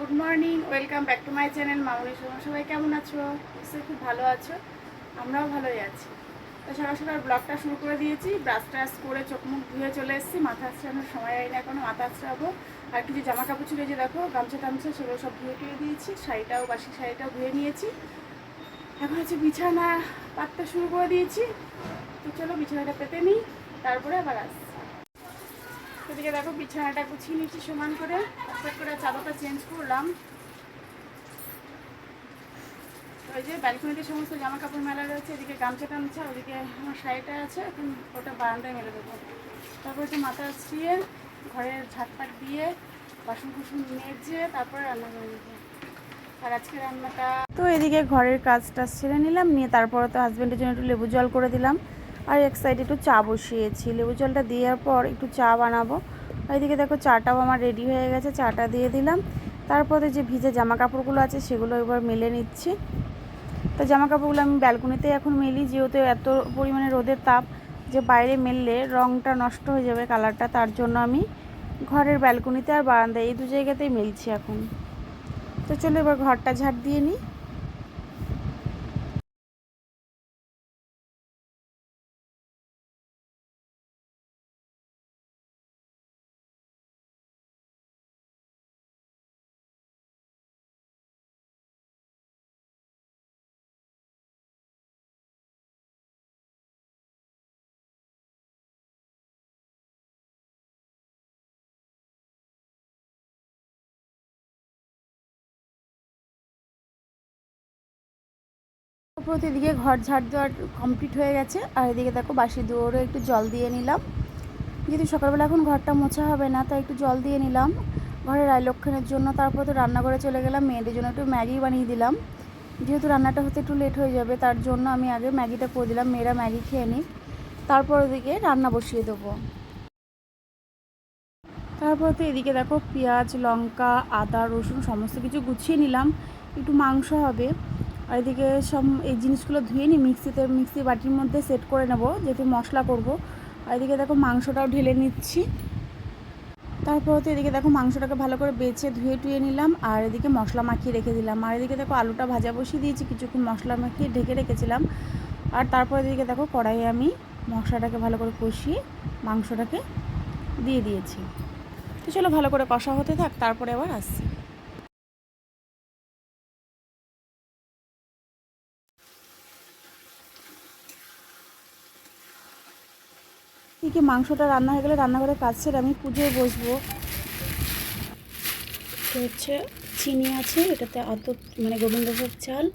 Good morning, welcome back to my channel Mamoni Soma সবাই কেমন আছো? নিশ্চয়ই খুব ভালো আছো। আমরাও ভালোই আছি। তো সকাল সকাল ব্লগটা শুরু করে দিয়েছি। ব্রাশ ট্রাশ করে চোখ মুখ ধুয়ে চলে এসেছি। মাথা আঁচড়ানোর সময় হয় না এখনও মাথা আঁচড়াবো আর কিছু জামা কাপড় ছিল যে দেখো, গামছা টামছা সেগুলো সব ধুয়ে টুয়ে দিয়েছি। শাড়িটাও, বাসি শাড়িটাও ধুয়ে নিয়েছি। এখন হচ্ছে বিছানা পাততে শুরু করে দিয়েছি। তো চলো বিছানাটা পেতে নিই, তারপরে আবার আসছি। এদিকে দেখো বিছানাটা গুছিয়ে নিচ্ছি সমান করে। একটা করে চাদরটা চেঞ্জ করলাম। ওই যে ব্যালকনিতে সমস্ত জামা কাপড় মেলা রয়েছে, এদিকে গামছা টামছা, ওদিকে আমার শাড়িটা আছে, এখন ওটা বারান্দায় মেলে দেবো। তারপর হচ্ছে মাথা আশ্রিয়ে ঘরের ঝাটপাট দিয়ে বাসন কুসন মেজে তারপরে রান্না করে নেব। আর আজকে রান্নাটা তো এদিকে ঘরের কাজ টাজ ছেড়ে নিলাম, নিয়ে তারপরে তো হাজব্যান্ডের জন্য একটু লেবু জল করে দিলাম। আর এক সাইডে একটু চা বসিয়েছি। লেবু জলটা দেওয়ার পর একটু চা বানাবো। এদিকে দেখো চাটাও আমার রেডি হয়ে গেছে, চাটা দিয়ে দিলাম। তারপরে যে ভিজে জামা কাপড়গুলো আছে সেগুলো এবার মেলে নিচ্ছি। তো জামা কাপড়গুলো আমি ব্যালকনিতে এখন মেলি, যেহেতু এত পরিমাণে রোদের তাপ, যে বাইরে মেললে রঙটা নষ্ট হয়ে যাবে কালারটা, তার জন্য আমি ঘরের ব্যালকনিতে আর বারান্দায় এই দু জায়গাতেই মেলছি এখন। তো চলো এবার ঘরটা ঝাড় দিয়ে নিই। তারপর এদিকে ঘর ঝাড় দেওয়ার কমপ্লিট হয়ে গেছে। আর এদিকে দেখো বাসি দুয়ারও একটু জল দিয়ে নিলাম। যেহেতু সকালবেলা এখন ঘরটা মোছা হবে না, তাই একটু জল দিয়ে নিলাম। ঘরের আয় লক্ষণের জন্য তারপর তো রান্নাঘরে চলে গেলাম, মেয়েদের জন্য একটু ম্যাগি বানিয়ে দিলাম। যেহেতু রান্নাটা হতে একটু লেট হয়ে যাবে, তার জন্য আমি আগে ম্যাগিটা করে দিলাম, মেয়েরা ম্যাগি খেয়ে নিক। তারপর ওদিকে রান্না বসিয়ে দেবো। তারপর তো এদিকে দেখো পেঁয়াজ, লঙ্কা, আদা, রসুন সমস্ত কিছু গুছিয়ে নিলাম। একটু মাংস হবে। আর এদিকে সব এই জিনিসগুলো ধুয়ে নিই, মিক্সিতে, মিক্সি বাটির মধ্যে সেট করে নেব, যেহেতু মশলা করব। আর এদিকে দেখো মাংসটাও ঢেলে নিচ্ছি। তারপর তো এদিকে দেখো মাংসটাকে ভালো করে বেছে ধুয়ে টুয়ে নিলাম, আর এদিকে মশলা মাখিয়ে রেখে দিলাম। আর এদিকে দেখো আলুটা ভাজা বসিয়ে দিয়েছি, কিছুক্ষণ মশলা মাখিয়ে ঢেকে রেখেছিলাম। আর তারপর এদিকে দেখো কড়াইয়ে আমি মশলাটাকে ভালো করে কষিয়ে মাংসটাকে দিয়ে দিয়েছি। তো চলো ভালো করে কষা হতে থাক, তারপরে আবার আসছি। এদিকে মাংসটা রান্না হয়ে গেলে রান্নাঘরে কাজ সেরে আমি পুজোয় বসবো। হচ্ছে চিনি আছে, এটাতে অত মানে গোবিন্দভোগ চাল,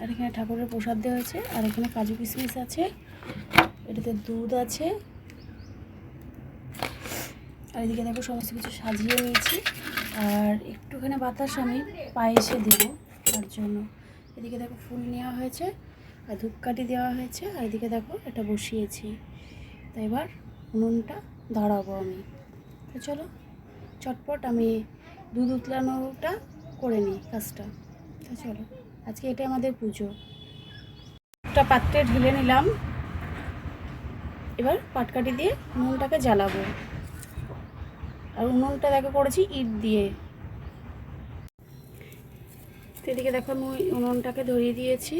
আর এখানে ঠাকুরের প্রসাদ দেওয়া হয়েছে, আর এখানে কাজু কিশমিশ আছে, এটাতে দুধ আছে, আর এদিকে দেখো সমস্ত কিছু সাজিয়ে নিয়েছি, আর একটুখানি বাতাস আমি পায়েসে দেবো তার জন্য। এদিকে দেখো ফুল নেওয়া হয়েছে, আর ধূপকাঠি দেওয়া হয়েছে, আর এদিকে দেখো এটা বসিয়েছি। তো এবার উনুনটা ধরাবো আমি। তো চলো, চটপট আমি দুধ উতলানোটা করে নিই কাজটা। তো চলো, আজকে এটা আমাদের পুজো। একটা পাত্রে ঢেলে নিলাম। এবার পাটকাঠি দিয়ে উনুনটাকে জ্বালাবো। আর উনুনটা দেখো করেছি ইট দিয়ে। তো এদিকে দেখো আমি উনুনটাকে ধরিয়ে দিয়েছি।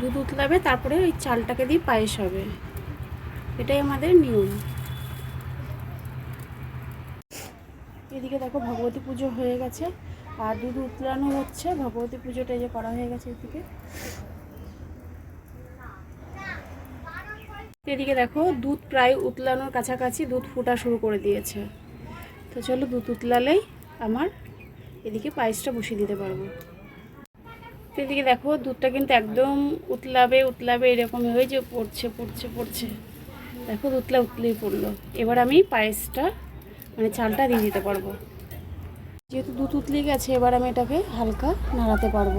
দুধ উতলাবে, তারপরে ওই চালটাকে দিয়ে পায়েস হবে। এটাই আমাদের নিয়ম। এদিকে দেখো ভগবতী পুজো হয়ে গেছে, আর দুধ উতলানো হচ্ছে। ভগবতী পুজোটা যে করা হয়ে গেছে এদিকে। এদিকে দেখো দুধ প্রায় উতলানোর কাছাকাছি দুধ ফোটা শুরু করে দিয়েছে। তো চলো দুধ উতলালেই আমার এদিকে পায়েসটা বসিয়ে দিতে পারব। তো এদিকে দেখো, দুধটা কিন্তু একদম উতলাবে উতলাবে এরকম হয়ে যে পড়ছে পড়ছে পড়ছে। দেখো উতলা উতলেই পড়ল। এবার আমি পায়েসটা মানে চালটা দিয়ে দিতে পারব। যেহেতু দুধ উতলে গেছে, এবার আমি এটাকে হালকা নাড়াতে পারব।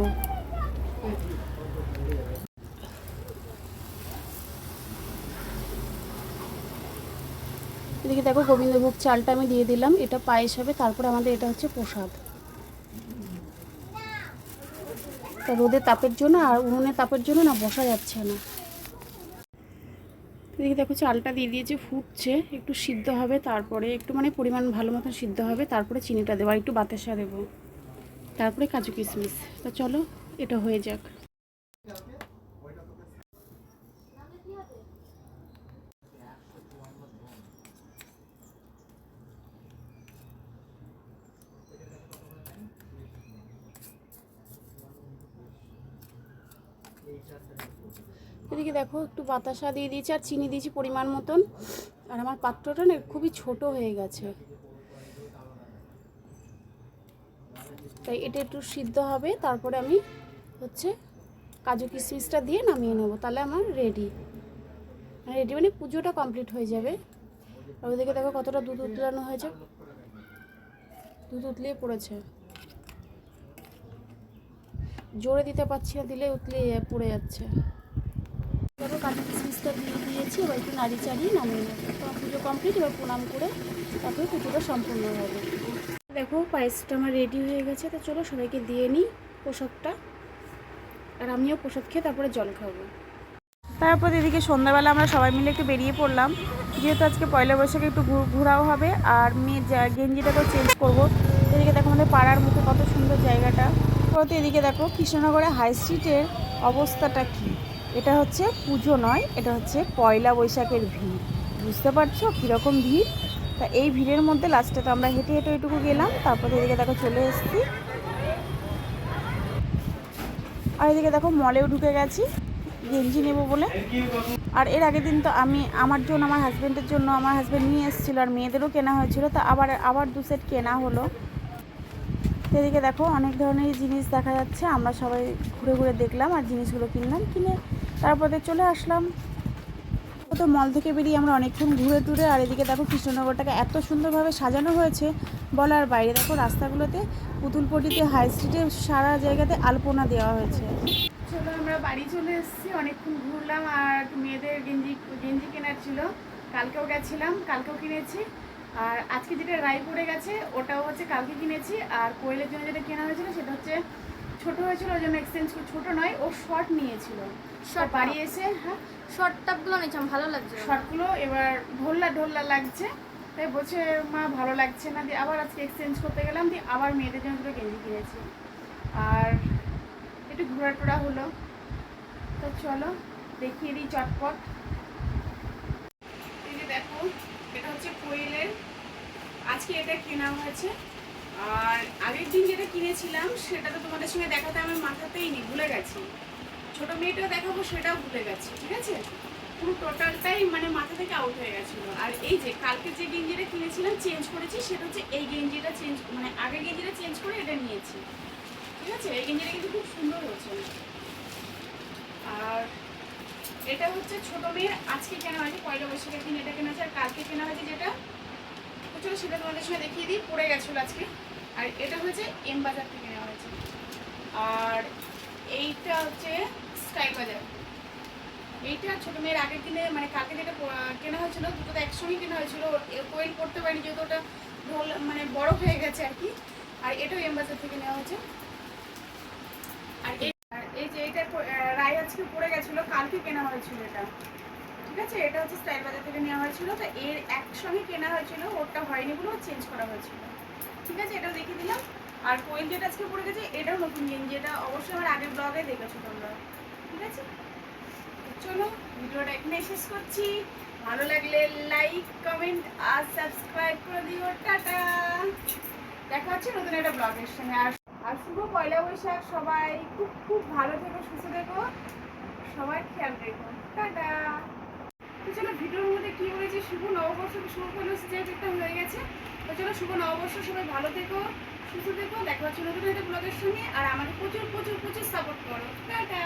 এদিকে দেখো, গোবিন্দভোগ চালটা আমি দিয়ে দিলাম। এটা পায়েস হবে, তারপরে আমাদের এটা হচ্ছে প্রসাদ তা রোদের তাপের জন্য আর উনুনের তাপের জন্য না বসা যাচ্ছে না। এদিকে দেখো চালটা দিয়ে দিয়েছে ফুটছে, একটু সিদ্ধ হবে, তারপরে একটু মানে পরিমাণ ভালো মতন সিদ্ধ হবে, তারপরে চিনিটা দেবো, আর একটু বাতাসা দেবো। তারপরে কাজু কিশমিশ। তা চলো, এটা হয়ে যাক। এদিকে দেখো, একটু বাতাসা দিয়ে দিয়েছি আর চিনি দিয়েছি পরিমাণ মতন। আর আমার পাত্রটা না খুবই ছোট হয়ে গেছে। তাই এটা একটু সিদ্ধ হবে, তারপরে আমি হচ্ছে কাজু কিশমিশটা দিয়ে নামিয়ে নেব। তাহলে আমার রেডি রেডি মানে পুজোটা কমপ্লিট হয়ে যাবে। ওদিকে দেখো কতটা দুধ উতলানো হয়েছে। দুধ উতলিয়ে পড়েছে। জোরে দিতে পারছি না দিলে উতলে পড়ে যাচ্ছে। দেখো কাজু কিশমিশটা দিয়ে দিয়েছি এবার একটু নাড়ি চাড়িয়ে নামিয়ে নেব। তো পুজো কমপ্লিট এবার প্রণাম করে তারপরে পুজোটা সম্পূর্ণ হবে। দেখো পায়েসটা আমার রেডি হয়ে গেছে তো চলো সবাইকে দিয়ে নিই পোশাকটা আর আমিও প্রসাদ খেয়ে তারপরে জল খাব। তারপর এদিকে সন্ধ্যাবেলা আমরা সবাই মিলে একটু বেরিয়ে পড়লাম। যেহেতু আজকে পয়লা বৈশাখে একটু ঘোরাও হবে আর মেয়ে যা- গেঞ্জিটাকেও চেঞ্জ করব। এদিকে দেখো আমাদের পাড়ার মুখে কত সুন্দর জায়গাটা। তো এদিকে দেখো কৃষ্ণনগরে হাই স্ট্রিটের অবস্থাটা কি? এটা হচ্ছে পুজো নয়, এটা হচ্ছে পয়লা বৈশাখের ভিড়। বুঝতে পারছ কীরকম ভিড়? তা এই ভিড়ের মধ্যে লাস্টে তো আমরা হেঁটে হেঁটে ওইটুকু গেলাম, তারপরে এদিকে দেখো চলে এসেছি। আর এদিকে দেখো মলেও ঢুকে গেছি, গেঞ্জি নেব বলে। আর এর আগের দিন তো আমি, আমার জন্য, আমার হাজব্যান্ডের জন্য আমার হাজব্যান্ড নিয়ে এসেছিল আর মেয়েদেরও কেনা হয়েছিল, তা আবার আবার দু সেট কেনা হলো। এদিকে দেখো অনেক ধরনের জিনিস দেখা যাচ্ছে, আমরা সবাই ঘুরে ঘুরে দেখলাম আর জিনিসগুলো কিনলাম, কিনে তারপরে চলে আসলাম। তো মল থেকে বেরিয়ে আমরা অনেকক্ষণ ঘুরে টুরে, আর এদিকে দেখো কৃষ্ণনগরটাকে এত সুন্দরভাবে সাজানো হয়েছে, বলার বাইরে দেখো রাস্তাগুলোতে পুতুলপটিতে হাই স্ট্রিটে সারা জায়গাতে আলপনা দেওয়া হয়েছে। চলো আমরা বাড়ি চলে এসেছি, অনেকক্ষণ ঘুরলাম আর মেয়েদের গেঞ্জি গেঞ্জি কেনার ছিল, কালকেও গেছিলাম, কালকেও কিনেছি। আর আজকে যেটা রায় পড়ে গেছে ওটাও হচ্ছে কালকে কিনেছি। আর কোয়েলের জন্য যেটা কেনা হয়েছিল সেটা হচ্ছে ছোট হয়েছিল ওই জন্য এক্সচেঞ্জ ছোট নয় ও শর্ট নিয়েছিল। শর্ট বাড়ি এসে হ্যাঁ? শর্ট টপগুলো নিচ্ছিলাম ভালো লাগছে। শর্টগুলো এবার ঢোল্লা ঢোল্লা লাগছে। তাই বলছে মা ভালো লাগছে না। দিয়ে আবার আজকে এক্সচেঞ্জ করতে গেলাম দিয়ে আবার মেয়েদের জন্য দুটো গেঞ্জি কিনেছি। আর একটু ঘোরা টোরা হলো। তো চলো দেখিয়ে দিই চটপট এই যে দেখো এটা হচ্ছে কোয়েলের আজকে এটা কেনা হয়েছে। আর আগের দিন যেটা কিনেছিলাম, সেটা তো তোমাদের সঙ্গে দেখাতে আমার মাথাতেই নেই, ভুলে গেছি। ছোট মেয়েটাও দেখাবো, সেটাও ভুলে গেছি, ঠিক আছে? পুরো টোটালটাই মানে মাথা থেকে আউট হয়ে গেছিল। আর এই যে কালকে যে গেঞ্জিটা কিনেছিলাম চেঞ্জ করেছি, সেটা হচ্ছে এই গেঞ্জিটা চেঞ্জ মানে আগের গেঞ্জিটা চেঞ্জ করে এটা নিয়েছি। ঠিক আছে? এই গেঞ্জিটা কিন্তু খুব সুন্দর হয়েছে। আর এটা হচ্ছে ছোট মেয়ের, আজকে কেনা হয়েছে পয়লা বৈশাখের দিন এটা কেনা হয়েছে, আর কালকে কেনা হয়েছে চলো সেটা তোমাদের সঙ্গে দেখিয়ে দিই, পড়ে গেছিল আজকে। আর এটা হচ্ছে এম বাজার থেকে নেওয়া হয়েছে। আর এইটা হচ্ছে স্কাই বাজার। এইটা ছোট মেয়ের আগের দিনে মানে কালকে যেটা কেনা হয়েছিল, দুটো তো একসঙ্গে কেনা হয়েছিল। কোয়েল করতে পারিনি, যেহেতু ওটা ঢোল মানে বড় হয়ে গেছে আর কি। আর এটাও এম বাজার থেকে নেওয়া হয়েছে। আর এই যে এইটা রায় আজকে পড়ে গেছিল, কালকে কেনা হয়েছিল এটা। ঠিক আছে? এটা হচ্ছে স্টাইল বাজার থেকে নেওয়া হয়েছিল। তো এর একসঙ্গে কেনা হয়েছিল, ওরটা হয়নি বলে চেঞ্জ করা হয়েছিল। ঠিক আছে? এটাও দেখিয়ে দিলাম। আর কোয়েল যেটা আজকে পড়ে গেছে, এটাও নতুন গেঞ্জি এটা অবশ্যই আমার আগের ব্লগে দেখেছ তোমরা। ঠিক আছে? চলো, ভিডিওটা এখানে শেষ করছি। ভালো লাগলে লাইক কমেন্ট আর সাবস্ক্রাইব করে দিও। টাটা! দেখা হচ্ছে নতুন একটা ব্লগের সঙ্গে। আর আর শুভ পয়লা বৈশাখ সবাই। খুব খুব ভালো থেকো, সুস্থ থেকো। সবাই খেয়াল রেখো। টাটা! চলো ভিডিওর মধ্যে কি হয়েছে শুভ নববর্ষ, শুভ পয়লা যেহেতু একটা হয়ে গেছে। তো চলো শুভ নববর্ষ, সবাই ভালো থেকো, সুস্থ থেকো, দেখা হচ্ছে নতুন একটা ব্লগের সঙ্গে। আর আমাদের প্রচুর প্রচুর প্রচুর সাপোর্ট করো। টাটা!